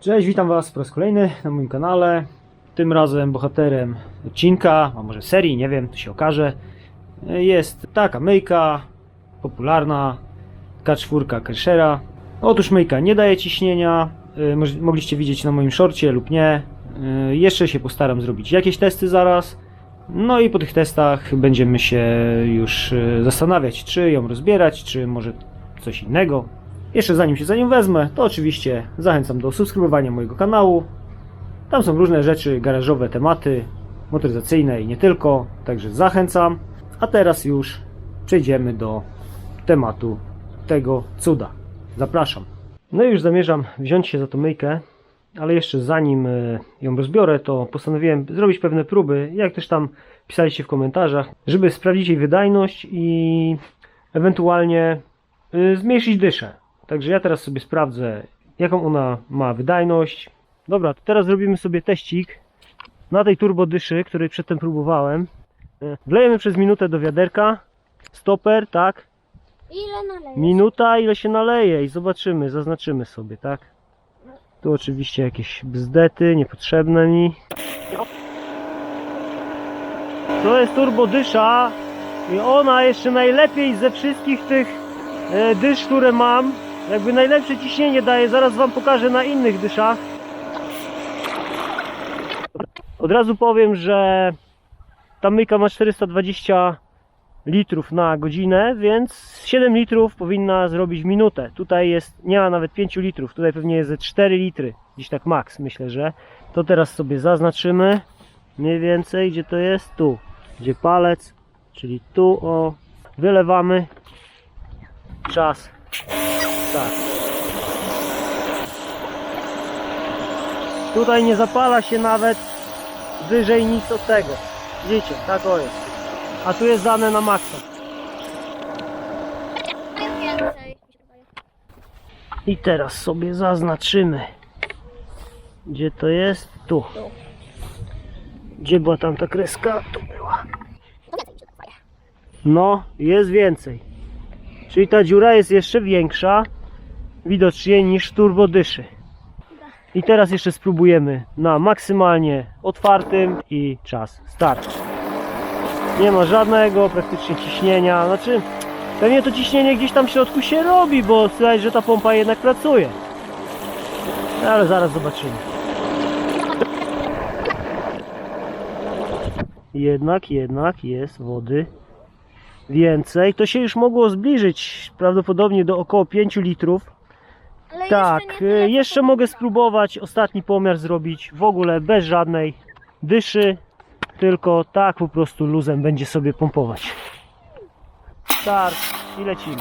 Cześć, witam Was po raz kolejny na moim kanale. Tym razem bohaterem odcinka, a może serii, nie wiem, to się okaże, jest taka myjka popularna K4 Kershera. Otóż myjka nie daje ciśnienia, y, mogliście widzieć na moim szorcie lub nie. Y, Jeszcze się postaram zrobić jakieś testy zaraz. No i po tych testach będziemy się już y, zastanawiać, czy ją rozbierać, czy może coś innego. Jeszcze zanim się za nią wezmę, to oczywiście zachęcam do subskrybowania mojego kanału. Tam są różne rzeczy, garażowe tematy, motoryzacyjne i nie tylko, także zachęcam. A teraz już przejdziemy do tematu tego cuda. Zapraszam. No i już zamierzam wziąć się za tą myjkę, ale jeszcze zanim e, ją rozbiorę, to postanowiłem zrobić pewne próby, jak też tam pisaliście w komentarzach, żeby sprawdzić jej wydajność i ewentualnie y, zmniejszyć dyszę. Także ja teraz sobie sprawdzę, jaką ona ma wydajność. Dobra, to teraz zrobimy sobie teścik na tej turbo dyszy, której przedtem próbowałem. Y, Wlejemy przez minutę do wiaderka. Stoper, tak. Ile nalejesz? Minuta, ile się naleje i zobaczymy, zaznaczymy sobie, tak? Tu oczywiście jakieś bzdety, niepotrzebne mi. To jest turbo dysza i ona jeszcze najlepiej ze wszystkich tych e, dysz, które mam, jakby najlepsze ciśnienie daje, zaraz wam pokażę na innych dyszach. Od razu powiem, że ta myjka ma 420 litrów na godzinę, więc 7 litrów powinna zrobić minutę. Tutaj jest, nie ma nawet 5 litrów, tutaj pewnie jest ze 4 litry, gdzieś tak max myślę, że. To teraz sobie zaznaczymy mniej więcej, gdzie to jest, tu, gdzie palec, czyli tu, o, wylewamy, czas, tak. Tutaj nie zapala się nawet wyżej nic od tego. Widzicie, tak o jest. A tu jest dane na maksa. I teraz sobie zaznaczymy. Gdzie to jest? Tu. Gdzie była tamta kreska? Tu była. No, jest więcej. Czyli ta dziura jest jeszcze większa widocznie niż turbo dyszy. I teraz jeszcze spróbujemy na maksymalnie otwartym i czas start. Nie ma żadnego praktycznie ciśnienia. Znaczy, pewnie to ciśnienie gdzieś tam w środku się robi, bo słychać, że ta pompa jednak pracuje. Ale zaraz zobaczymy. Jednak, jednak jest wody więcej. To się już mogło zbliżyć prawdopodobnie do około 5 litrów. Ale Tak, jeszcze, nie tyle, co jeszcze mogę spróbować ostatni pomiar zrobić w ogóle bez żadnej dyszy, tylko tak po prostu luzem będzie sobie pompować. Start i lecimy.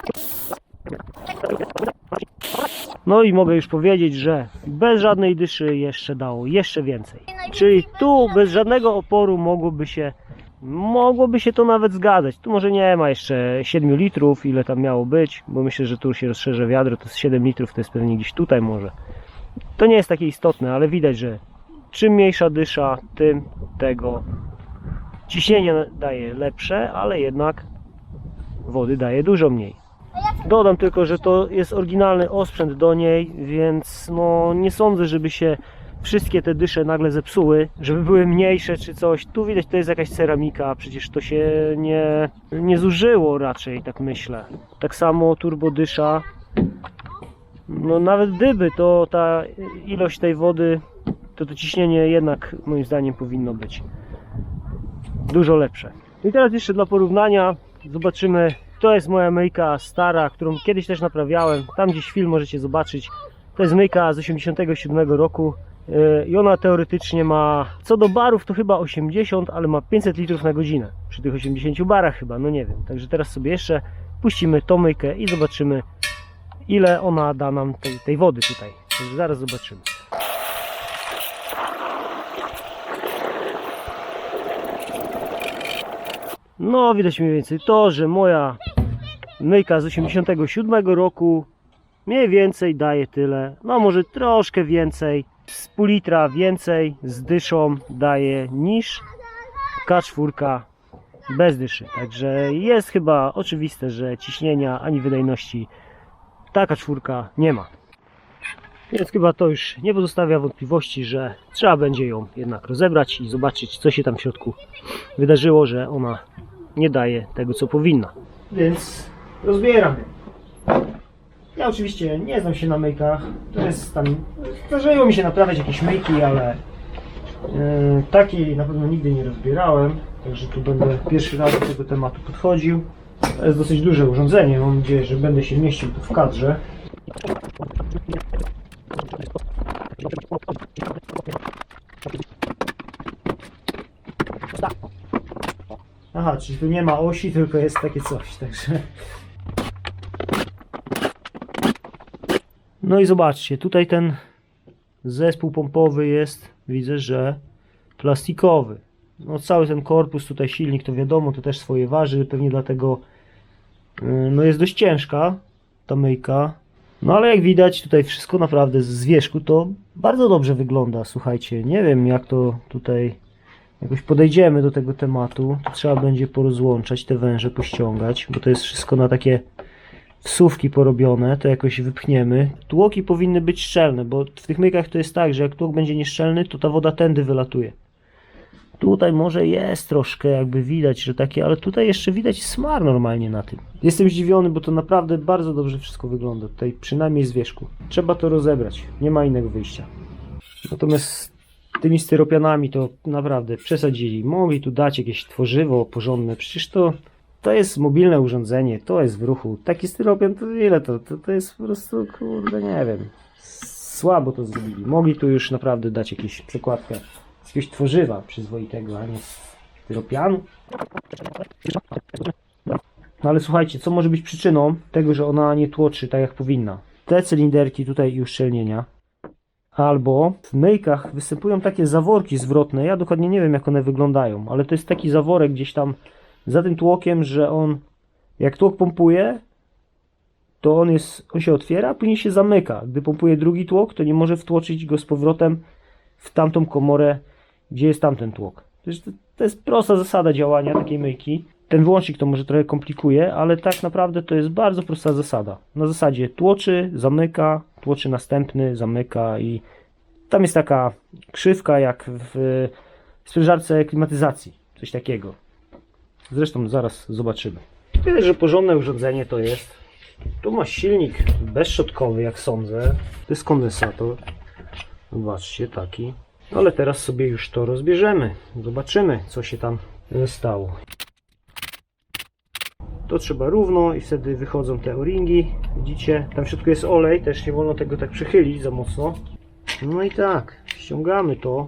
No i mogę już powiedzieć, że bez żadnej dyszy jeszcze dało jeszcze więcej. Czyli tu bez żadnego oporu mogłoby się mogłoby się to nawet zgadzać. Tu może nie ma jeszcze 7 litrów, ile tam miało być, bo myślę, że tu się rozszerzę wiadro, to jest 7 litrów, to jest pewnie gdzieś tutaj może. To nie jest takie istotne, ale widać, że czym mniejsza dysza, tym tego ciśnienie daje lepsze, ale jednak wody daje dużo mniej. Dodam tylko, że to jest oryginalny osprzęt do niej, więc no nie sądzę, żeby się wszystkie te dysze nagle zepsuły, żeby były mniejsze czy coś. Tu widać, to jest jakaś ceramika, przecież to się nie, nie zużyło raczej, tak myślę. Tak samo turbo dysza. No nawet gdyby, to ta ilość tej wody, to to ciśnienie jednak moim zdaniem powinno być dużo lepsze. I teraz jeszcze dla porównania zobaczymy, to jest moja myjka stara, którą kiedyś też naprawiałem. Tam gdzieś film możecie zobaczyć. To jest myjka z 87 roku yy, i ona teoretycznie ma, co do barów to chyba 80, ale ma 500 litrów na godzinę. Przy tych 80 barach chyba, no nie wiem. Także teraz sobie jeszcze puścimy tą myjkę i zobaczymy ile ona da nam tej, tej wody tutaj. Także zaraz zobaczymy. No, widać mniej więcej to, że moja myjka z 87 roku mniej więcej daje tyle. No, może troszkę więcej. Z pół litra więcej z dyszą daje niż K4 bez dyszy. Także jest chyba oczywiste, że ciśnienia ani wydajności ta K4 nie ma. Więc chyba to już nie pozostawia wątpliwości, że trzeba będzie ją jednak rozebrać i zobaczyć, co się tam w środku wydarzyło, że ona nie daje tego, co powinna. Więc rozbieram. Ja oczywiście nie znam się na myjkach. To jest tam. Zdarzyło mi się naprawiać jakieś myjki, ale yy, takiej na pewno nigdy nie rozbierałem. Także tu będę pierwszy raz do tego tematu podchodził. To jest dosyć duże urządzenie. Mam nadzieję, że będę się mieścił tu w kadrze. Aha, czyli tu nie ma osi, tylko jest takie coś, także. No i zobaczcie, tutaj ten zespół pompowy jest, widzę, że plastikowy. No cały ten korpus, tutaj silnik, to wiadomo, to też swoje waży, pewnie dlatego yy, no jest dość ciężka ta myjka. No ale jak widać tutaj wszystko naprawdę z wierzchu to bardzo dobrze wygląda, słuchajcie. Nie wiem jak to tutaj jakoś podejdziemy do tego tematu, to trzeba będzie porozłączać te węże, pościągać, bo to jest wszystko na takie wsówki porobione, to jakoś wypchniemy. Tłoki powinny być szczelne, bo w tych mykach to jest tak, że jak tłok będzie nieszczelny, to ta woda tędy wylatuje. Tutaj może jest troszkę jakby widać, że takie, ale tutaj jeszcze widać smar normalnie na tym. Jestem zdziwiony, bo to naprawdę bardzo dobrze wszystko wygląda. Tutaj przynajmniej z wierzchu. Trzeba to rozebrać. Nie ma innego wyjścia. Natomiast tymi styropianami to naprawdę przesadzili. Mogli tu dać jakieś tworzywo porządne. Przecież to, to jest mobilne urządzenie, to jest w ruchu. Taki styropian to ile to? To, to jest po prostu, kurde, nie wiem. Słabo to zrobili. Mogli tu już naprawdę dać jakieś przykładkę z jakiegoś tworzywa przyzwoitego, a nie styropianu. No ale słuchajcie, co może być przyczyną tego, że ona nie tłoczy tak jak powinna? Te cylinderki tutaj i uszczelnienia. Albo w myjkach występują takie zaworki zwrotne. Ja dokładnie nie wiem, jak one wyglądają, ale to jest taki zaworek gdzieś tam za tym tłokiem, że on, jak tłok pompuje, to on, jest, on się otwiera, a później się zamyka. Gdy pompuje drugi tłok, to nie może wtłoczyć go z powrotem w tamtą komorę, gdzie jest tamten tłok. To jest, prosta zasada działania takiej myjki. Ten wyłącznik to może trochę komplikuje, ale tak naprawdę to jest bardzo prosta zasada. Na zasadzie tłoczy, zamyka, tłoczy następny, zamyka i tam jest taka krzywka jak w sprężarce klimatyzacji. Coś takiego. Zresztą zaraz zobaczymy. Widać, że porządne urządzenie to jest. Tu ma silnik bezszczotkowy, jak sądzę. To jest kondensator. Zobaczcie, taki. No ale teraz sobie już to rozbierzemy. Zobaczymy, co się tam e, stało. To trzeba równo i wtedy wychodzą te o-ringi. Widzicie, tam w środku jest olej, też nie wolno tego tak przychylić za mocno. No i tak, ściągamy to.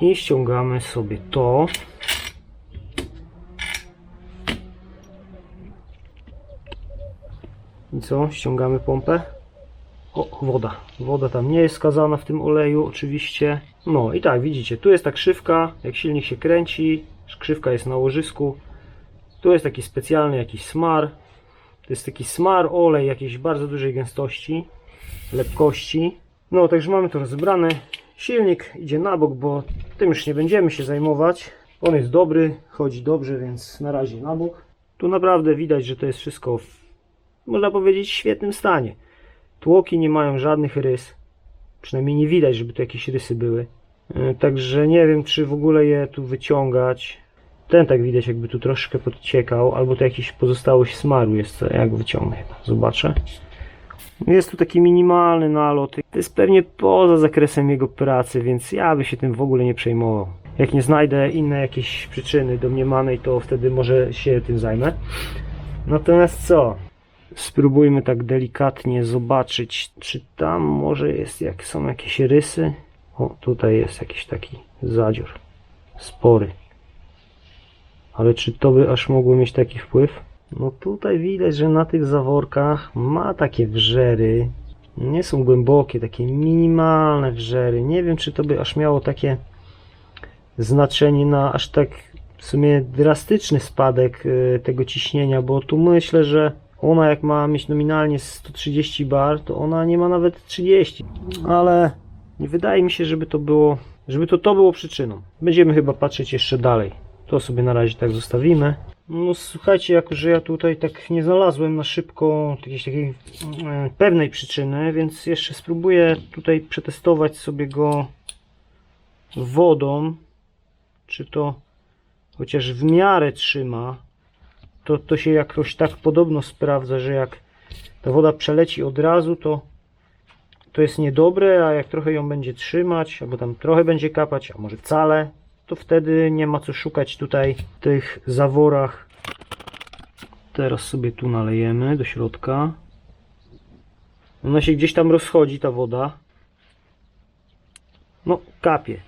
I ściągamy sobie to. I co? Ściągamy pompę. O, woda. Woda tam nie jest skazana w tym oleju, oczywiście. No i tak, widzicie, tu jest ta krzywka, jak silnik się kręci, krzywka jest na łożysku. Tu jest taki specjalny jakiś smar. To jest taki smar, olej jakiejś bardzo dużej gęstości, lepkości. No, także mamy to rozebrane. Silnik idzie na bok, bo tym już nie będziemy się zajmować. On jest dobry, chodzi dobrze, więc na razie na bok. Tu naprawdę widać, że to jest wszystko w, można powiedzieć, świetnym stanie. Tłoki nie mają żadnych rys. Przynajmniej nie widać, żeby tu jakieś rysy były. E, Także nie wiem, czy w ogóle je tu wyciągać. Ten tak widać, jakby tu troszkę podciekał, albo to jakiś pozostałość smaru jest, jak wyciągnę. Zobaczę. Jest tu taki minimalny nalot. To jest pewnie poza zakresem jego pracy, więc ja by się tym w ogóle nie przejmował. Jak nie znajdę innej jakiejś przyczyny domniemanej, to wtedy może się tym zajmę. Natomiast co? Spróbujmy tak delikatnie zobaczyć, czy tam może jest, jak są jakieś rysy. O, tutaj jest jakiś taki zadziór. Spory. Ale czy to by aż mogło mieć taki wpływ? No tutaj widać, że na tych zaworkach ma takie wrzery. Nie są głębokie, takie minimalne wrzery. Nie wiem, czy to by aż miało takie znaczenie na aż tak w sumie drastyczny spadek y, tego ciśnienia, bo tu myślę, że ona jak ma mieć nominalnie 130 bar, to ona nie ma nawet 30. Ale nie wydaje mi się, żeby to było, żeby to to było przyczyną. Będziemy chyba patrzeć jeszcze dalej. To sobie na razie tak zostawimy. No słuchajcie, jako że ja tutaj tak nie znalazłem na szybko jakiejś takiej mm, pewnej przyczyny, więc jeszcze spróbuję tutaj przetestować sobie go wodą, czy to chociaż w miarę trzyma. To, to się jakoś tak podobno sprawdza, że jak ta woda przeleci od razu, to to jest niedobre, a jak trochę ją będzie trzymać, albo tam trochę będzie kapać, a może wcale, to wtedy nie ma co szukać tutaj w tych zaworach. Teraz sobie tu nalejemy do środka. Ona się gdzieś tam rozchodzi, ta woda. No, kapie.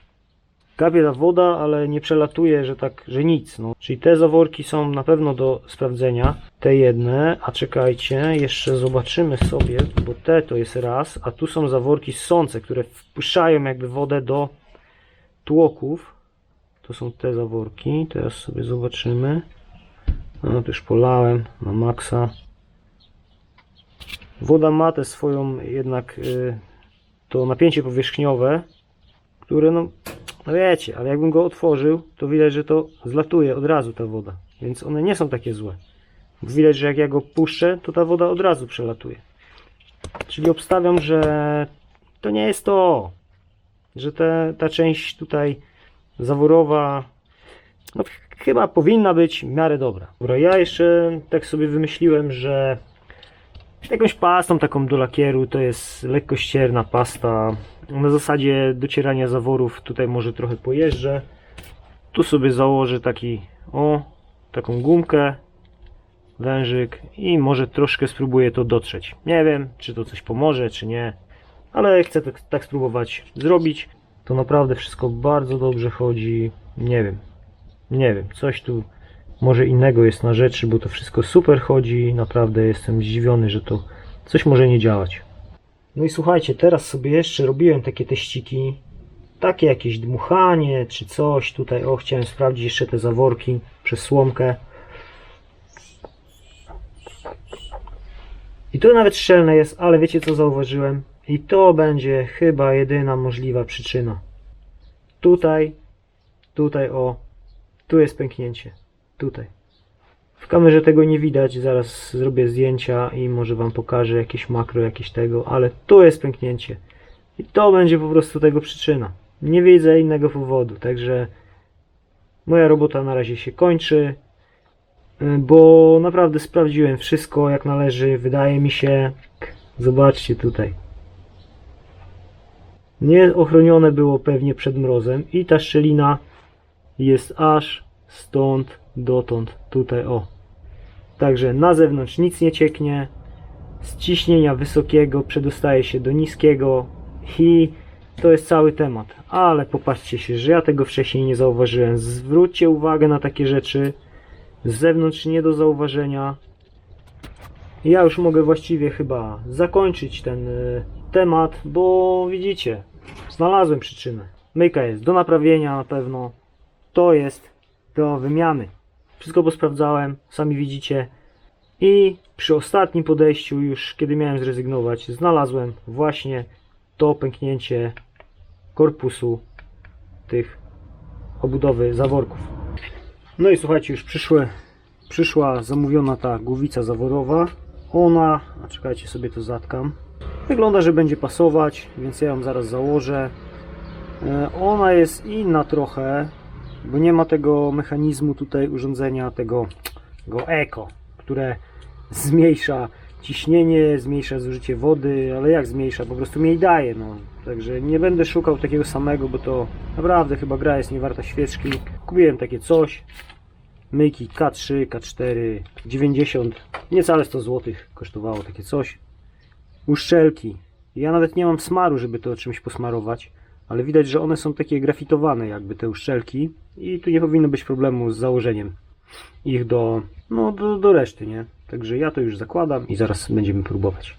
Kapie ta woda, ale nie przelatuje, że tak, że nic. No. Czyli te zaworki są na pewno do sprawdzenia. Te jedne, a czekajcie, jeszcze zobaczymy sobie, bo te to jest raz, a tu są zaworki ssące, które wpuszczają jakby wodę do tłoków. To są te zaworki. Teraz sobie zobaczymy. No już polałem na maksa. Woda ma tę swoją jednak y, to napięcie powierzchniowe, które no, no wiecie, ale jakbym go otworzył, to widać, że to zlatuje od razu ta woda. Więc one nie są takie złe. Widać, że jak ja go puszczę, to ta woda od razu przelatuje. Czyli obstawiam, że to nie jest to, że te, ta część tutaj zaworowa no, ch- chyba powinna być w miarę dobra. Dobra, ja jeszcze tak sobie wymyśliłem, że jakąś pastą taką do lakieru, to jest lekkościerna pasta. Na zasadzie docierania zaworów tutaj może trochę pojeżdżę. Tu sobie założę taki, o, taką gumkę, wężyk i może troszkę spróbuję to dotrzeć. Nie wiem, czy to coś pomoże, czy nie, ale chcę tak, tak spróbować zrobić. To naprawdę wszystko bardzo dobrze chodzi. Nie wiem, nie wiem, coś tu może innego jest na rzeczy, bo to wszystko super chodzi. Naprawdę jestem zdziwiony, że to coś może nie działać. No i słuchajcie, teraz sobie jeszcze robiłem takie teściki. Takie jakieś dmuchanie czy coś tutaj. O, chciałem sprawdzić jeszcze te zaworki przez słomkę. I tu nawet szczelne jest, ale wiecie co zauważyłem? I to będzie chyba jedyna możliwa przyczyna. Tutaj, tutaj o, tu jest pęknięcie. Tutaj. W kamerze tego nie widać, zaraz zrobię zdjęcia i może Wam pokażę jakieś makro, jakieś tego, ale tu jest pęknięcie. I to będzie po prostu tego przyczyna. Nie widzę innego powodu, także moja robota na razie się kończy, y, bo naprawdę sprawdziłem wszystko jak należy. Wydaje mi się, zobaczcie tutaj. Nie ochronione było pewnie przed mrozem i ta szczelina jest aż stąd dotąd, tutaj o. Także na zewnątrz nic nie cieknie, z ciśnienia wysokiego przedostaje się do niskiego i to jest cały temat. Ale popatrzcie się, że ja tego wcześniej nie zauważyłem. Zwróćcie uwagę na takie rzeczy. Z zewnątrz nie do zauważenia. Ja już mogę właściwie chyba zakończyć ten y, temat, bo widzicie, znalazłem przyczynę. Myjka jest do naprawienia na pewno. To jest do wymiany. Wszystko posprawdzałem, sami widzicie. I przy ostatnim podejściu, już kiedy miałem zrezygnować, znalazłem właśnie to pęknięcie korpusu tych obudowy zaworków. No i słuchajcie, już przyszły, przyszła zamówiona ta głowica zaworowa. Ona, a czekajcie sobie to zatkam. Wygląda, że będzie pasować, więc ja ją zaraz założę. E, Ona jest inna trochę, bo nie ma tego mechanizmu tutaj urządzenia, tego, tego eko, które zmniejsza ciśnienie, zmniejsza zużycie wody, ale jak zmniejsza, po prostu mniej daje, no. Także nie będę szukał takiego samego, bo to naprawdę chyba gra jest niewarta świeczki. Kupiłem takie coś, myjki K3, K4, 90, niecałe 100 zł kosztowało takie coś. Uszczelki. Ja nawet nie mam smaru, żeby to czymś posmarować, ale widać, że one są takie grafitowane jakby te uszczelki i tu nie powinno być problemu z założeniem ich do, no, do, do reszty, nie? Także ja to już zakładam i zaraz będziemy próbować.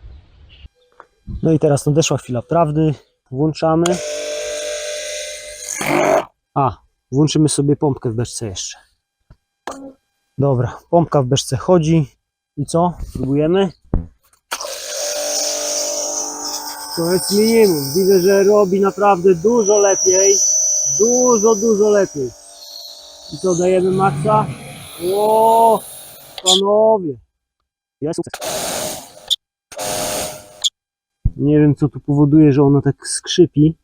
No i teraz nadeszła chwila prawdy. Włączamy. A, włączymy sobie pompkę w beczce jeszcze. Dobra, pompka w beczce chodzi. I co? Próbujemy? To jest minimum. Widzę, że robi naprawdę dużo lepiej. Dużo, dużo lepiej. I co, dajemy maksa? O, panowie. Jest sukces. Nie wiem, co tu powoduje, że ona tak skrzypi.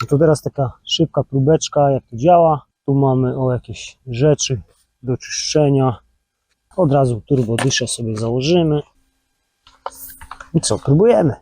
No to teraz taka szybka próbeczka, jak to działa. Tu mamy o jakieś rzeczy do czyszczenia. Od razu turbo dyszę sobie założymy. I co, próbujemy.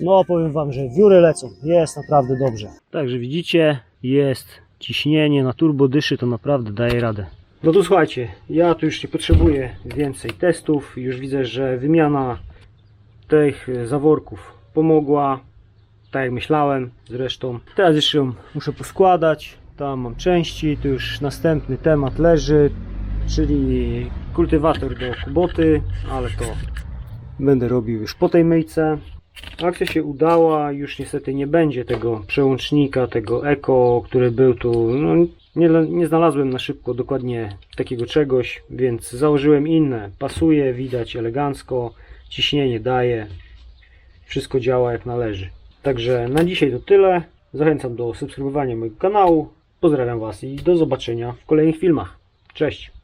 No, powiem Wam, że wióry lecą. Jest naprawdę dobrze. Także widzicie, jest ciśnienie na turbo dyszy, to naprawdę daje radę. No to słuchajcie, ja tu już nie potrzebuję więcej testów. Już widzę, że wymiana tych zaworków pomogła. Tak jak myślałem zresztą. Teraz jeszcze ją muszę poskładać. Tam mam części, tu już następny temat leży, czyli kultywator do kuboty, ale to będę robił już po tej myjce. Akcja się udała, już niestety nie będzie tego przełącznika, tego Eko, który był tu. No, nie, nie znalazłem na szybko dokładnie takiego czegoś, więc założyłem inne. Pasuje, widać elegancko, ciśnienie daje, wszystko działa jak należy. Także na dzisiaj to tyle. Zachęcam do subskrybowania mojego kanału. Pozdrawiam Was i do zobaczenia w kolejnych filmach. Cześć!